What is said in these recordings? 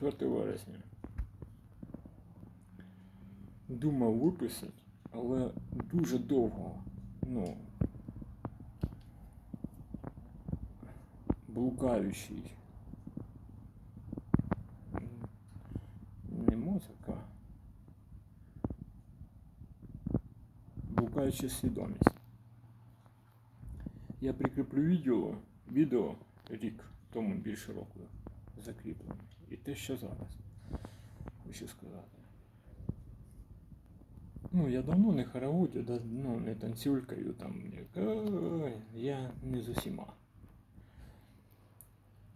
4 вересня. Думав виписати, але дуже довго. Ну. Блукаючий. Не музика. Блукаюча свідомість. Я прикріплю відео, відео рік тому більше року закріплено. І те, що зараз. Хочу сказати. Ну, я давно не хороводю, да, ну, не танцюлькаю там. як, «Ой», Я не з усіма.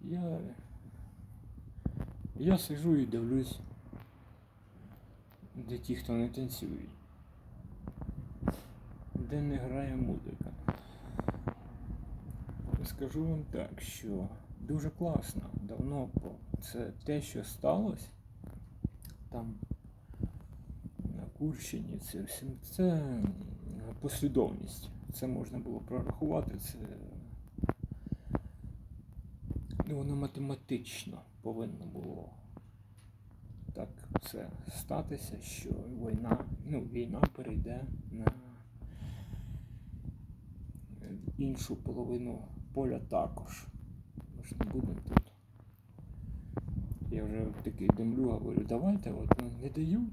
Я. Я сижу і дивлюсь, де ті, хто не танцюють. Де не грає музика. Скажу вам так, що дуже класно, давно це те, що сталося там на Курщині, це всім це послідовність. Це можна було прорахувати, це ну, воно математично повинно було так все статися, що війна, ну, війна перейде на іншу половину поля також. Ми ж не будемо тут. Я вже такий демлю, говорю, давайте, от ну, не дають,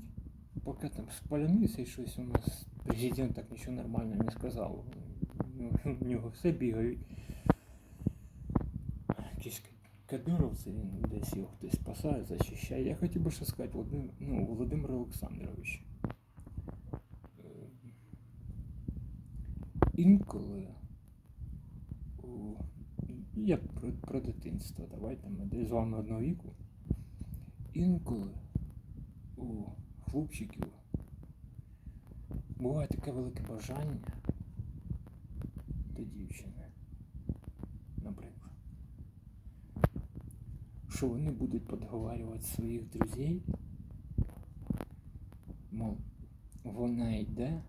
поки там спаляниця і щось у нас президент так нічого нормального не сказав. Ну, в нього все бігають. Якийсь кадировці, він десь його хтось спасає, захищає. Я хотів би ще сказати, Володимир, ну, Володимир Олександрович. е, Інколи у... як про, про дитинство, давайте ми десь з вами одного віку. Інколи у хлопчиків буває таке велике бажання до дівчини, наприклад, що вони будуть подговорювати своїх друзей, мов вона йде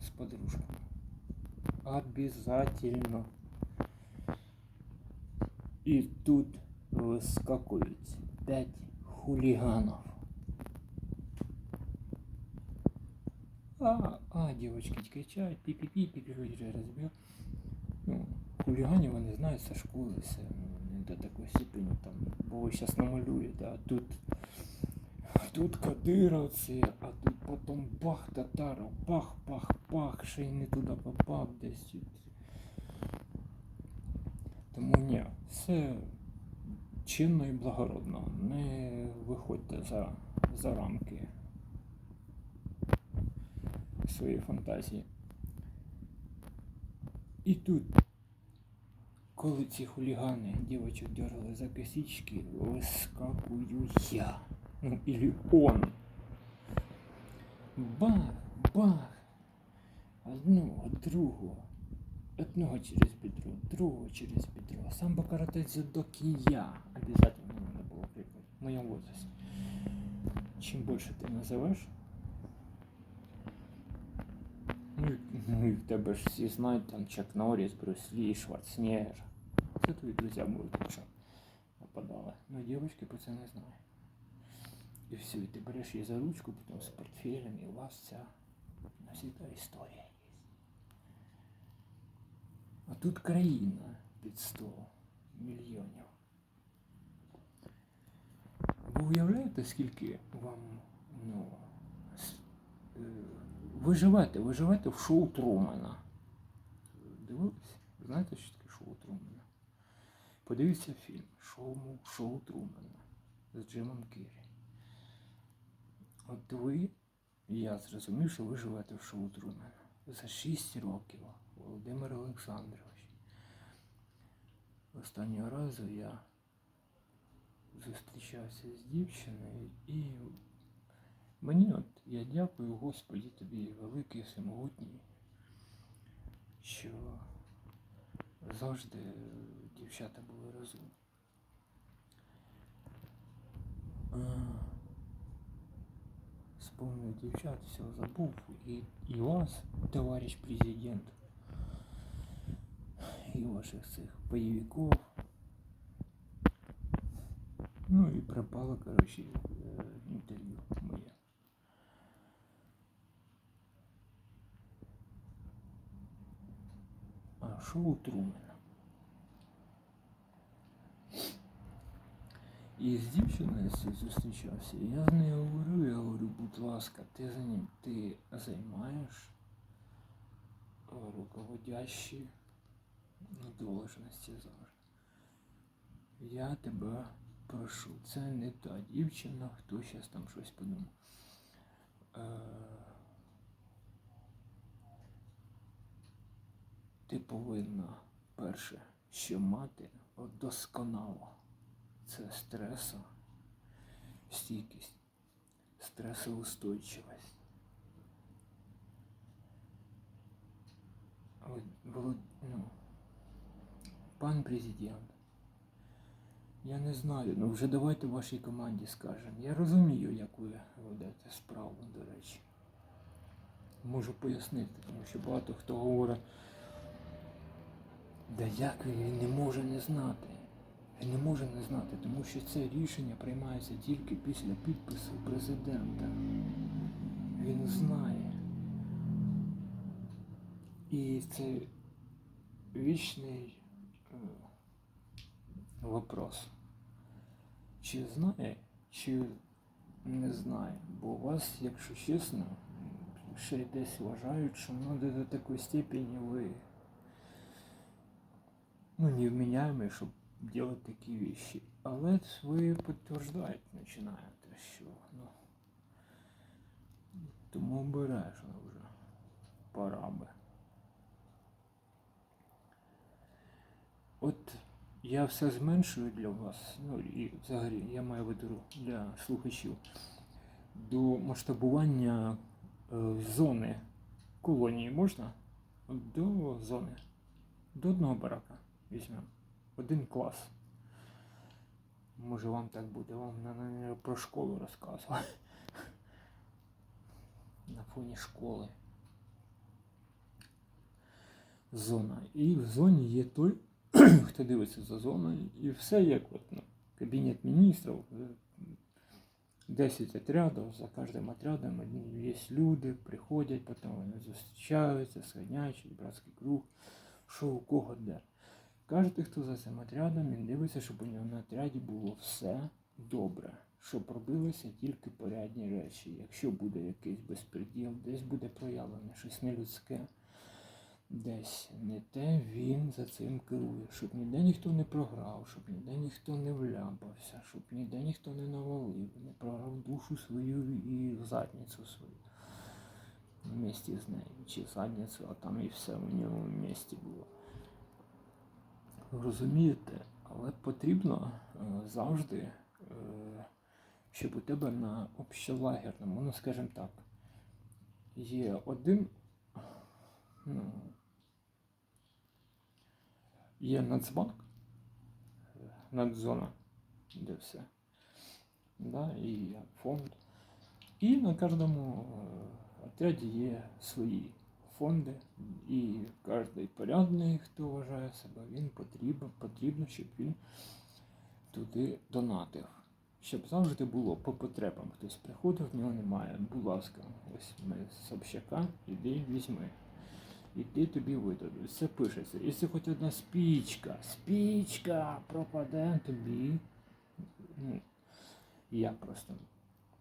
с подружками. Обязательно. И тут выскакивают пять хулиганов. А, а, девочки кричать, пи-пи-пи, пи-пи, разбил. Ну, хуліганів вони знають со школи, все, ну, не до такої степені там, бо ви зараз намалюєте, а тут Тут кадировці, а тут потім бах татаров, бах, бах, бах, ще й не туди попав десь. Тому ні, все чинно і благородно. Не виходьте за, за рамки своєї фантазії. І тут, коли ці хулігани дівочок дергали за косички, вискакую я. Ну, или он. Бах, бах. Одного, другого. Одного через бедро, другого через бедро. Самбо карате дзюдок и я. Обязательно надо было крикнуть. В моем возрасте. Чем больше ты называешь, ну, і- ну і в тебе ж всі знають там Чак Норріс, Брюс Лі, Шварценеггер. Це твої друзі будуть, якщо нападали. Ну, дівчатки про це не знають. И все, и ты берешь ее за ручку, потом с портфелем, и у вас вся навсегда история есть. А тут країна під 100 мільйонів. Ви уявляєте, скільки вам, ну, е, ви живете, ви живете в шоу Трумана. Дивились? Знаєте, що таке шоу Трумана? Подивіться фільм Шоу, шоу Трумана з Джимом Керрі. От ви, я зрозумів, що ви живете в шоу За 6 років, Володимир Олександрович. Останнього разу я зустрічався з дівчиною і мені от я дякую Господі тобі, великий всемогутній, що завжди дівчата були розумні. вспомнил дівчат, все забыл и і вас, товарищ президент, и ваших цих боевиков, Ну и пропало, короче, э, интервью мое. А шоу Трумена. І з дівчиною цією зустрічався. Я з нею говорю, я говорю, будь ласка, ти за ним ти займаєш руководящі должності зараз. Я тебе прошу, це не та дівчина, хто зараз там щось подумав. Е, ти повинна перше, що мати досконало. Це стресо, стійкість, стресоустойчивість. Ну, пан президент, я не знаю, ну вже давайте вашій команді скажемо. Я розумію, як ви ведете справу, до речі. Можу пояснити, тому що багато хто говорить, да як він, він не може не знати. Не може не знати, тому що це рішення приймається тільки після підпису президента. Він знає. І це вічний е, вопрос. Чи знає, чи не знає. Бо у вас, якщо чесно, ще десь вважають, що ну, до такої степені ви ну, невменяемый, щоб делать такі вещи. Але ви підтверджуєте, починаєте, що ну, тому обережно вже пора би. От я все зменшую для вас, ну і взагалі я маю виду для слухачів до масштабування е, зони колонії можна? До зони. До одного барака візьмемо. Один клас. Може вам так буде, вам на, про школу розказувати. На фоні школи. Зона. І в зоні є той, хто дивиться за зоною, і все як от, ну, кабінет міністрів, е, 10 отрядів, за кожним отрядом є люди, приходять, потім вони зустрічаються, сходнячать, братський круг, що у кого де. Кожен, хто за цим отрядом, він дивиться, щоб у нього на отряді було все добре, щоб робилися тільки порядні речі. Якщо буде якийсь безпреділ, десь буде проявлене щось нелюдське, десь не те, він за цим керує, щоб ніде ніхто не програв, щоб ніде ніхто не вляпався, щоб ніде ніхто не навалив, не програв душу свою і задницю свою. Вместе з нею, чи задницю, а там і все у нього в місті було. Розумієте, але потрібно е, завжди, е, щоб у тебе на общелагерному, ну скажімо так, є один, ну, є нацбанк, надзона, де все, да, і фонд. І на кожному е, отряді є свої фонди, і кожен порядний, хто вважає себе, він потрібен, потрібно, щоб він туди донатив. Щоб завжди було по потребам. Хтось приходив, в нього немає. Будь ласка, ось ми з общака, іди візьми. Іди тобі видадуть. Це пишеться. Якщо хоч одна спічка, спічка пропаде тобі. Ну, я просто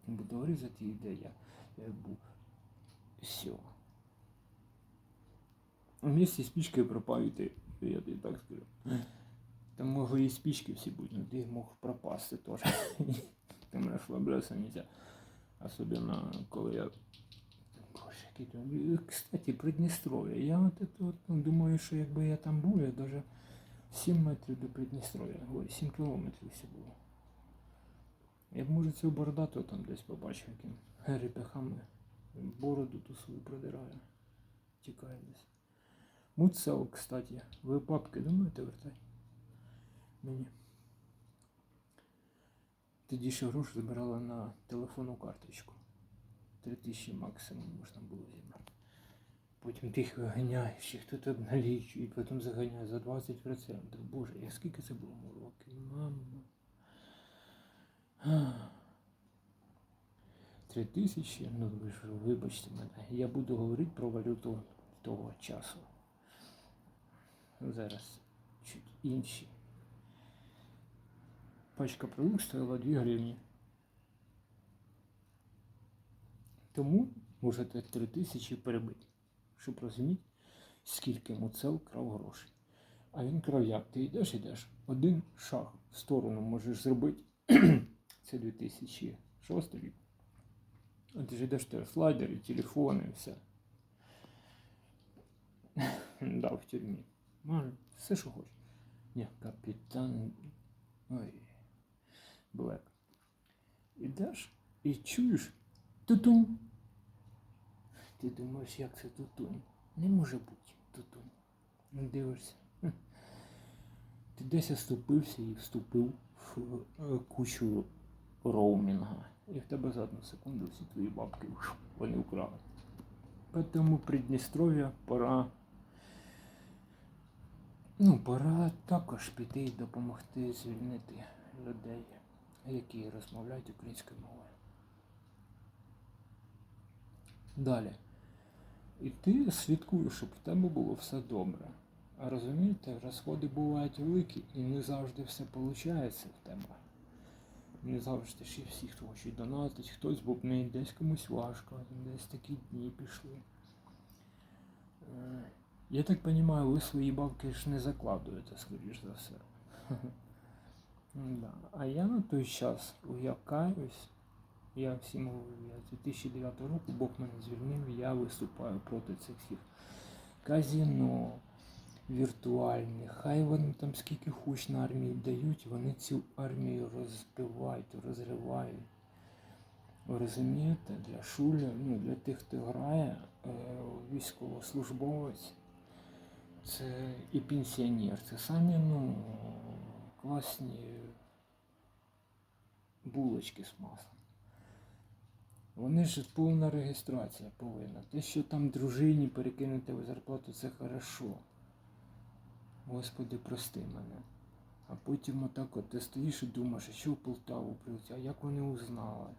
буду різати, де я, я був. Все. Вместе з спичкою пропав я тобі так скажу. Там могли і спички всі бути, но ти мог пропасти теж. Там розслаблятися нельзя. Особенно коли я. Кстати, Придністров'я. Я от это от, ну, думаю, що якби я там був, я даже 7 метрів до Придністров'я. Ой, 7 кілометрів все було. Я б може цього бородатого там десь побачив, як він репяхами бороду ту свою продирає. Тікає десь. Муцел, кстати. Ви папки думаєте вертай? Мені. Тоді ще гроші забирали на телефонну карточку. 3000 максимум можна було зібрати. Потім ти їх виганяєш, їх тут і потім заганяє за 20%. Боже, як скільки це було років? Мама. Три тисячі, ну ви ж вибачте мене. Я буду говорити про валюту того часу. Зараз чуть інші. Пачка продуктів стоїла 2 гривні. Тому можете 3 тисячі перебити, щоб розуміти, скільки Муцел крав грошей. А він крав як? Ти йдеш, йдеш, один шаг в сторону можеш зробити. Це 2006 рік. А ти ж йдеш те слайдери, телефони, все. да, в тюрмі. Може, все, що хочеш. Ні, капітан. Ой. Блек. Ідеш і чуєш тутун. Ти думаєш, як це тутун? Не може бути тутун. Ну, Дивишся. Ти десь оступився і вступив в е, кучу роумінга. І в тебе за одну секунду всі твої бабки вони украли. Тому Придністров'я пора. Ну, пора також піти і допомогти звільнити людей, які розмовляють українською мовою. Далі. І ти слідкуєш, щоб в тебе було все добре. А розумієте, розходи бувають великі і не завжди все виходить в тебе. Не завжди і всі, хто хочуть донатить, хтось бубнить, десь комусь важко, десь такі дні пішли. Я так розумію, ви свої бабки ж не закладуєте, скоріш за все. Да. А я на той час уявкаюсь, я всім говорю, я з 2009 року Бог мене звільнив, я виступаю проти цих всіх казіно віртуальних. Хай вони там скільки хуч на армії дають, вони цю армію розбивають, розривають. Ви розумієте, для шуля, ну, для тих, хто грає, е, військовослужбовець, це і пенсіонер. Це самі ну, класні булочки з маслом. Вони ж повна реєстрація повинна. Те, що там дружині перекинути в зарплату, це хорошо. Господи, прости мене. А потім отак от ти стоїш і думаєш, а що в Полтаву прилетів, а як вони узнали?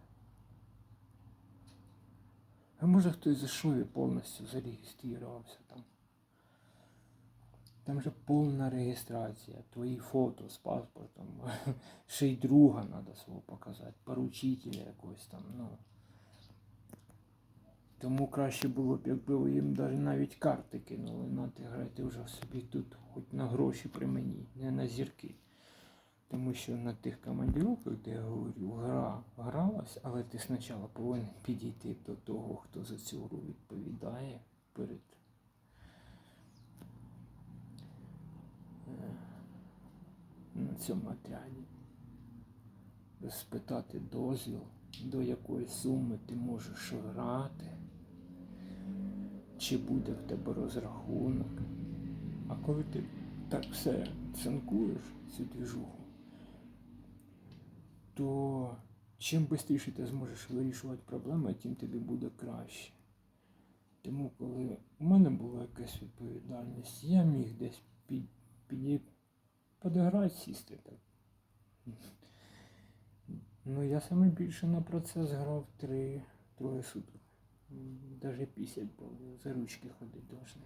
А може хтось за Шові повністю зареєструвався там. Там же повна реєстрація, твої фото з паспортом, ще й друга треба свого показати, поручителя якогось там, ну. Тому краще було б, якби ви їм навіть карти кинули, на ти грайте вже собі тут, хоч на гроші при мені, не на зірки. Тому що на тих командировках, де я говорю, гра гралась, але ти спочатку повинен підійти до того, хто за цю гру відповідає перед на цьому отряді. Спитати дозвіл, до якої суми ти можеш грати, чи буде в тебе розрахунок. А коли ти так все цинкуєш цю двіжуху, то чим швидше ти зможеш вирішувати проблеми, тим тобі буде краще. Тому коли у мене була якась відповідальність, я міг десь під, під, подіграти, сісти так. Ну, я саме більше на процес грав три троє суток. Даже було, за ручки ходити должны.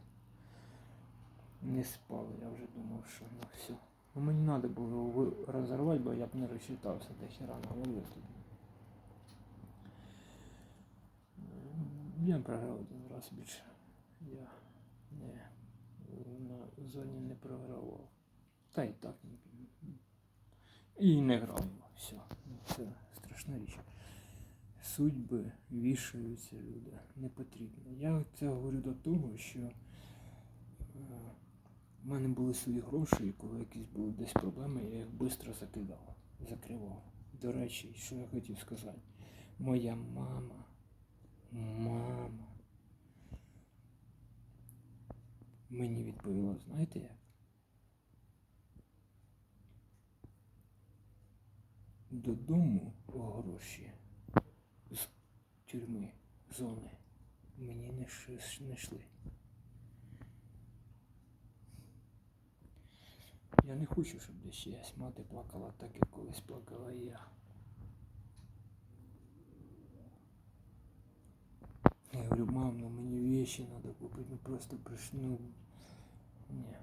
Не спав, я вже думав, що ну все. Ну мені треба було його розірвати, бо я б не розчитався до хера навалив тут. Я програв один раз більше. Я не на зоні не програвав. Та й так і не грав його. Все. Це страшна річ. Судьби вішаються люди. Не потрібно. Я це говорю до того, що е, в мене були свої гроші, і коли якісь були десь проблеми, я їх швидко закидав, закривав. До речі, що я хотів сказати, моя мама, мама мені відповіла, знаєте як? додому гроші з тюрми зони мені не, шиш, йшли. Я не хочу, щоб десь чиясь мати плакала так, як колись плакала я. Я говорю, мам, ну мені вещи треба купити, ну просто пришну. Ні,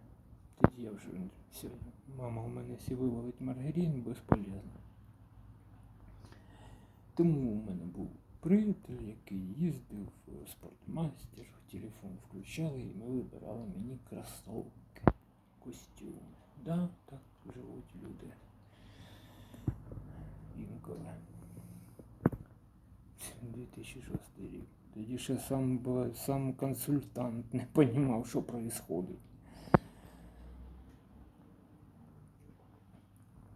тоді я вже все, мама у мене всі вивалить маргарин безполезно. Тому у мене був приятель, який їздив в спортмастер, телефон включали і ми вибирали мені кросовки, костюми. Да, так живуть люди. Інколи. 2006 рік. Тоді ще сам, сам консультант не розумів, що відбувається.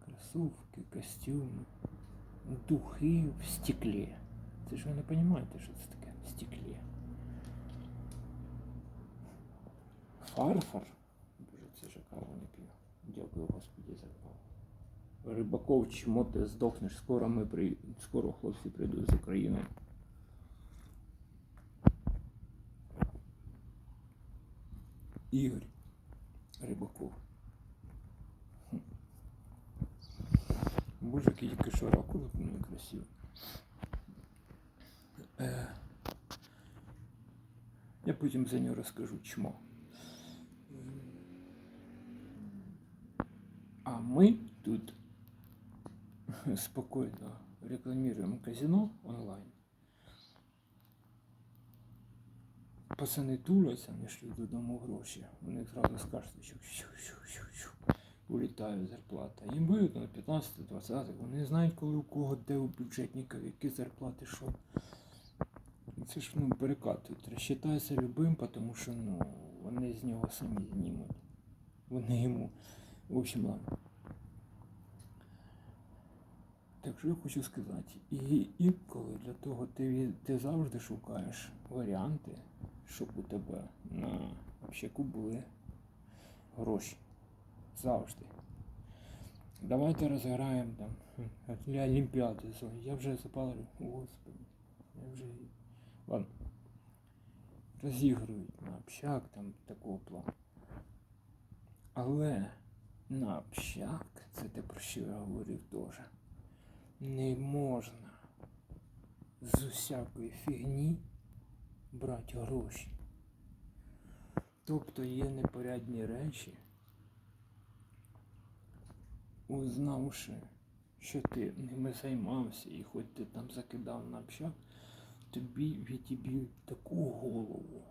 Кроссовки, костюми, духи в стеклі. Це ж ви не розумієте, що це таке в стеклі. Фарфор. Боже, це ж каву не п'ю. Дякую Господі за каву. Рибаков, чмо ти здохнеш, скоро ми при... скоро хлопці прийдуть з України. Ігор Рибаков. Боже, який тільки що ракурс ну, красивий. Е, я потім за нього розкажу чмо. А ми тут спокойно рекламируем казино онлайн. Пацани туляться, не шлють додому гроші. Них зразу карточок щу-щу-щу-щу. Улітає зарплата. Їм вигідно 15-20, вони знають, коли у кого де у бюджетників, які зарплати, що. Це ж ну, перекатують. Розчитаються любим, тому що ну, вони з нього самі знімуть. Вони йому. В общем, ладно. Так що я хочу сказати, і інколи для того ти, ти завжди шукаєш варіанти, щоб у тебе на общаку були гроші. Завжди. Давайте розіграємо там для Олімпіади. Я вже запалив, господи. Я вже. Ладно. Розігрують на общак там такого плану. Але на общак, це те про що я говорив теж, не можна з усякої фігні брати гроші. Тобто є непорядні речі, узнавши, що ти ними займався і хоч ти там закидав на общак, тобі відіб'ють таку голову.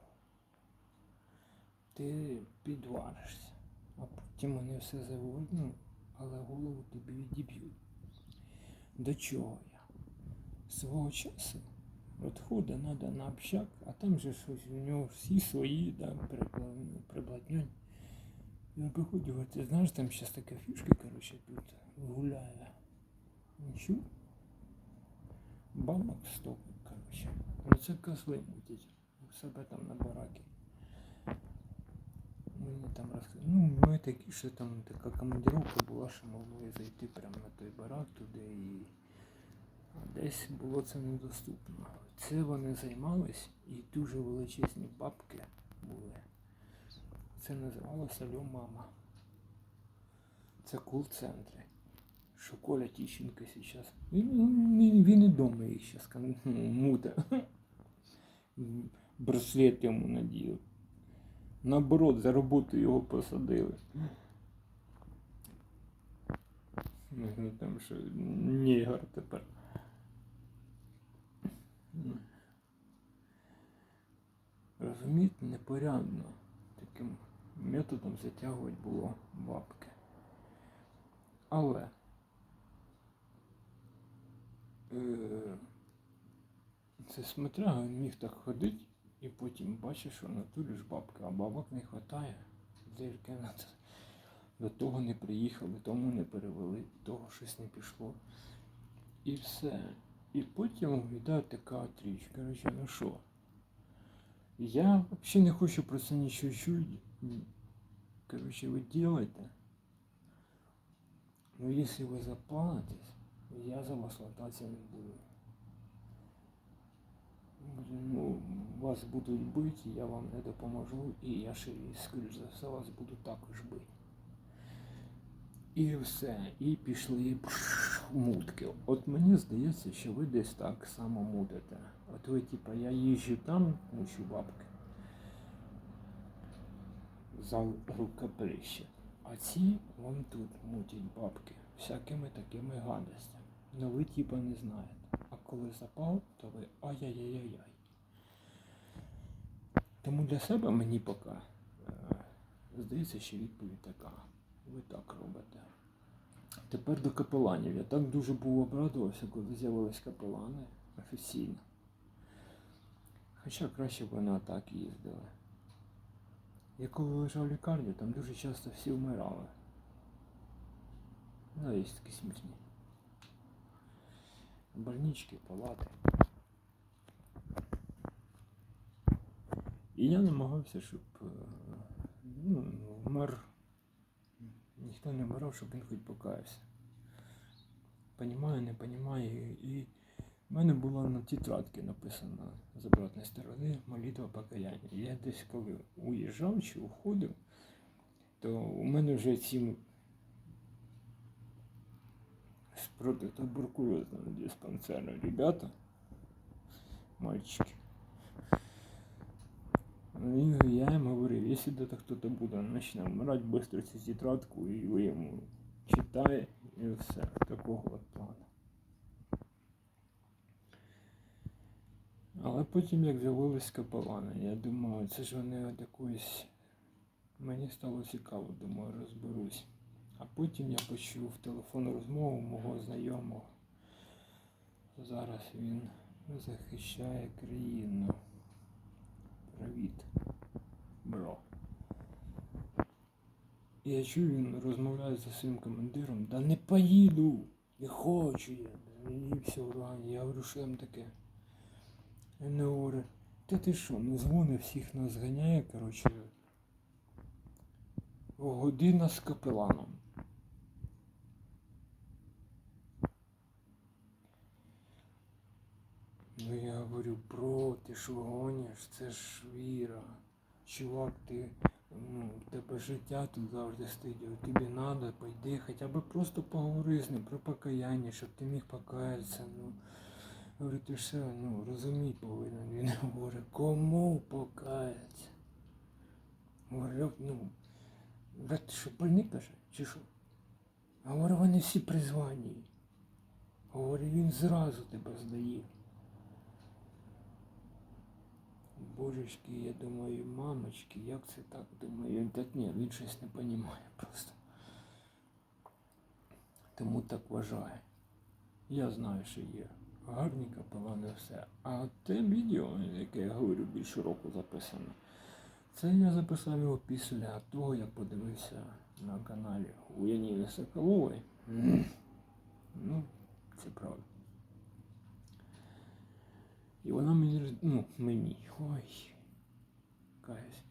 Ти підваришся, а потім вони все заводну, але голову тобі відіб'ють. До чого я? Свого часу треба на общак, а там же щось у нього всі свої, да, прибла- приблотнянь. Я приходжу, говорю, ти знаєш, там зараз така фішка, коротше, тут гуляє. Нічого. Бабок стопить, коротше. Оце козли мутять у себе там на баракі. Мені там розказали. Ну, ми такі, що там така командировка була, що могли зайти прямо на той барак туди і а десь було це недоступно. Це вони займались і дуже величезні бабки були. Це називалося Льо Мама. Це кул-центри. Що Коля Тіщенко зараз. Він, він, він і дома їх зараз мута. Браслет йому надів. Наоборот, за роботу його посадили. Ну, Там що нігер тепер. Розумієте, непорядно таким методом затягувати було бабки. Але е, це смотря, він міг так ходити і потім бачиш, що в натурі ж бабка, а бабок не вистачає. Зірки на це. До того не приїхали, тому не перевели, того щось не пішло. І все. І потім йде така річ. Коротше, ну що? Я взагалі не хочу про це нічого чути. Короче, вы делаете. Но если вы заплатитесь, я за вас лататься не буду. Ну, вас будуть бити, я вам не допоможу, і я ще, і, скоріш за все, вас буду також бити. І все. І пішли мутки. От мені здається, що ви десь так само мутите. От ви, типа, я їжджу там, мучу бабки. За рукоприще. А ці вон тут мутять бабки всякими такими гадостями. Ну ви типа не знаєте. А коли запав, то ви ай-яй-яй-яй. Тому для себе мені поки е, здається, що відповідь така. Ви так робите. Тепер до капеланів. Я так дуже був обрадувався, коли з'явились капелани офіційно. Хоча краще б вони отак їздили. Я коли лежав в лікарні, там дуже часто всі вмирали. Ну, є такі смішні. Больнички, палати. І я намагався, щоб е, ну, вмер. Ніхто не вмирав, щоб він хоч покаявся. Понімаю, не понімаю. І в мене було на тетрадці написано з обратної сторони молитва покаяння. Я десь коли уїжджав чи уходив, то у мене вже ці з протитуберкульозного диспансера ребята, мальчики. Ну, и я им говорю, если это кто-то буде начне вмирати, быстро цю тетрадку, і йому читає, і все, такого от плану. Але потім, як з'явились капелани, я думаю, це ж вони от якоїсь. Мені стало цікаво, думаю, розберусь. А потім я почув телефонну розмову мого знайомого. Зараз він захищає країну. Привіт, бро. Я чую, він розмовляє зі своїм командиром. Да не поїду, не хочу я. І все в. Я там таке. Він говорить, та ти що, ну дзвони всіх нас ганяє, коротше. Година з капеланом. Ну я говорю, бро, ти що гониш? Це ж віра. Чувак, ти, ну, тебе життя тут завжди стоїть. Тобі треба, пойди, хоча б просто поговори з ним про покаяння, щоб ти міг покаятися. Ну. Говорю, ти все, ну, розумій повинен. Він говорить, кому покаятися? Говорю, ну, брат, ти що, больний каже, чи що? Говорю, вони всі призвані. Говорю, він зразу тебе здає. Божечки, я думаю, мамочки, як це так? Думаю, він так ні, він щось не розуміє просто. Тому так вважає. Я знаю, що є гарні капелани все. А те відео, яке я говорю більше року записано, це я записав його після того, як подивився на каналі у Яніни Соколової. Ну, це правда. І вона мені, ну, мені, ой, каюсь.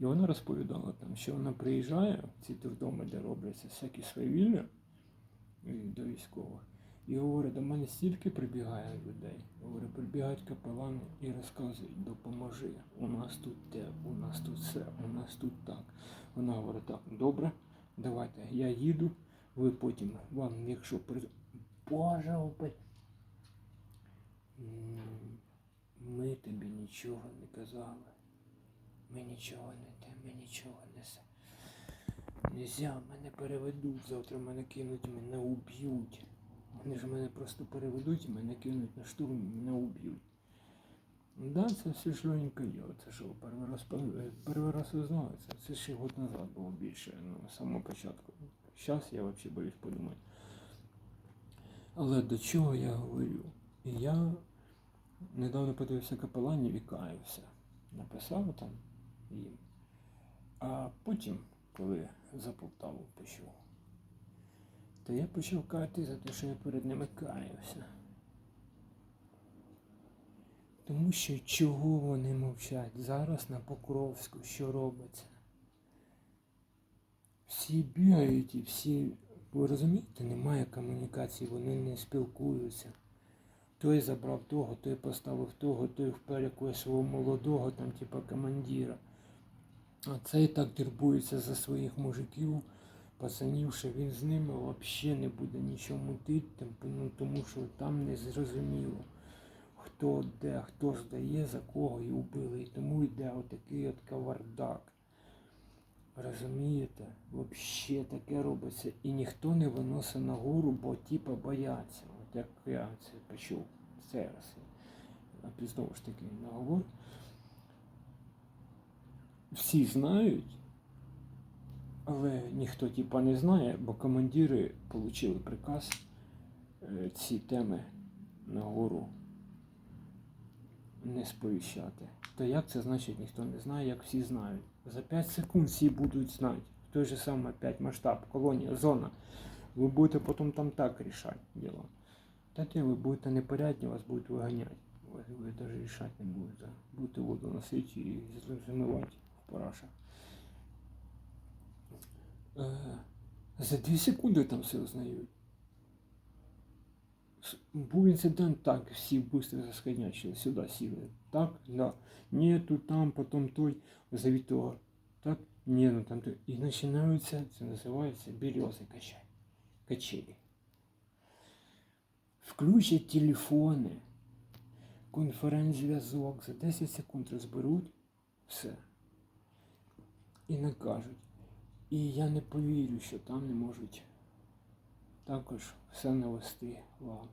І вона розповідала там, що вона приїжджає в ці дурдоми, де робляться всякі свавілля до військових. І говорить, до мене стільки прибігає людей. Говорить, прибігають капелани і розказують, допоможи. У нас тут те, у нас тут все, у нас тут так. Вона говорить, так, добре, давайте, я їду, ви потім вам, якщо при... Боже, опять. Ми тобі нічого не казали. Ми нічого не те, ми нічого не. Нельзя, мене переведуть, завтра мене кинуть, мене уб'ють. Вони ж мене просто переведуть мене кинуть на штурм, мене уб'ють. Да, це все швиденько є. Це що, перший раз, е, перший раз узнав це. Ще год назад було більше, ну, з самого початку. Зараз я взагалі боюсь подумати. Але до чого я говорю? Я недавно подивився капеланів і каявся. Написав там їм. А потім, коли за Полтаву почув, то я почав каяти за те, що я перед ними каявся. Тому що чого вони мовчать? Зараз на Покровську що робиться? Всі бігають і всі, ви розумієте, немає комунікації, вони не спілкуються. Той забрав того, той поставив того, той вперекує свого молодого, там, типа командира. А цей так турбується за своїх мужиків, пацанів, що він з ними взагалі не буде нічого мутити, ну, тому що там не зрозуміло, хто де, хто здає, за кого і убили. І тому йде отакий от кавардак. Розумієте? Взагалі таке робиться. І ніхто не виносить на гору, бо типа бояться. От як я це почув це раз. А знову ж таки наговор. Всі знають, але ніхто типа не знає, бо командири отримали приказ е, ці теми на гору не сповіщати. То як це значить ніхто не знає, як всі знають? За 5 секунд всі будуть знати. В той же самий 5 масштаб, колонія, зона. Ви будете потім там так рішати діло. Та те ви будете непорядні, вас будуть виганяти. Ви, ви навіть рішати не будете. Будете воду носити і замивати в парашах. Е, за 2 секунди там все узнають. С- Був інцидент, так, всі швидко заскоднячили, сюди сіли. Так, да. Ні, тут там, потім той, завіть того. Так, ні, ну там той. І починаються, це називається берези качать. Качелі. Включать телефони, конференц-зв'язок, за 10 секунд розберуть все. І накажуть. І я не повірю, що там не можуть також все навести лад.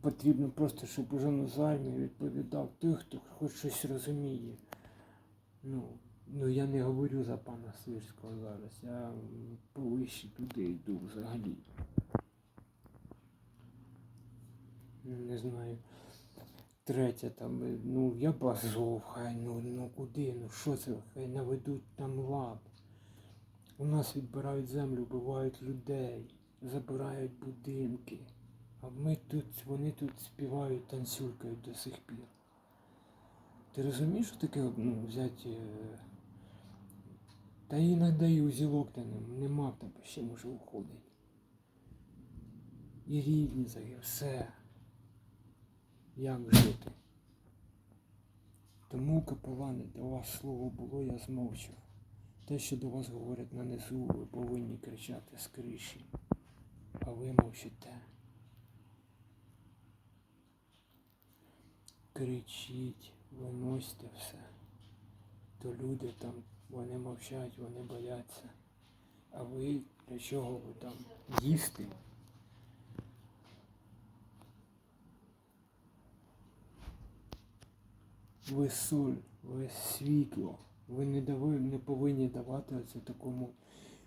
Потрібно просто, щоб уже на займі відповідав той, хто хоч щось розуміє. Ну, ну я не говорю за пана Сирського зараз, я повище туди йду взагалі. Не знаю. Третє там, е, ну я базов, хай, ну, ну куди, ну що це, хай наведуть там лад. У нас відбирають землю, вбивають людей, забирають будинки. А ми тут, вони тут співають, танцюркають до сих пір. Ти розумієш, що таке ну, взяти. е, Та іноді і узілок та нем- нема в тебе ще може уходить. І рідні загиб, все. Як жити? Тому, капелани, до вас слово було, я змовчав. Те, що до вас говорять на низу, ви повинні кричати з криші, а ви мовчите. Кричіть, виносьте все. То люди там, вони мовчать, вони бояться. А ви для чого ви там їсти? Ви соль, ви світло. Ви не, дави, не повинні давати оце такому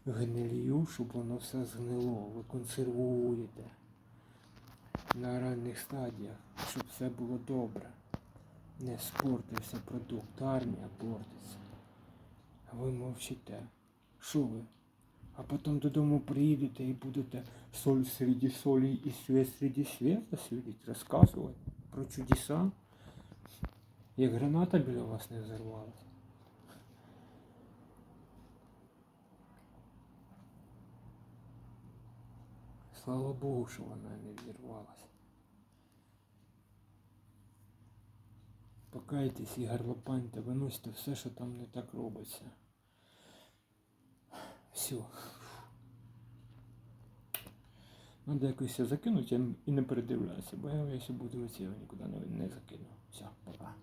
гнилью, щоб воно все згнило. Ви консервуєте на ранніх стадіях, щоб все було добре. Не спортився продукт, армія портиться. А ви мовчите. Що ви? А потім додому приїдете і будете соль серед солі і світ серед світа світить, розказувати про чудеса. Як граната біля вас не взорвалась. Слава Богу, що вона не взірвалась. Покайтесь і горлопаньте, виносьте все, що там не так робиться. Все. Надо якось закинути і не передивлятися, бо я якщо буду я нікуди не закину. Все, пока.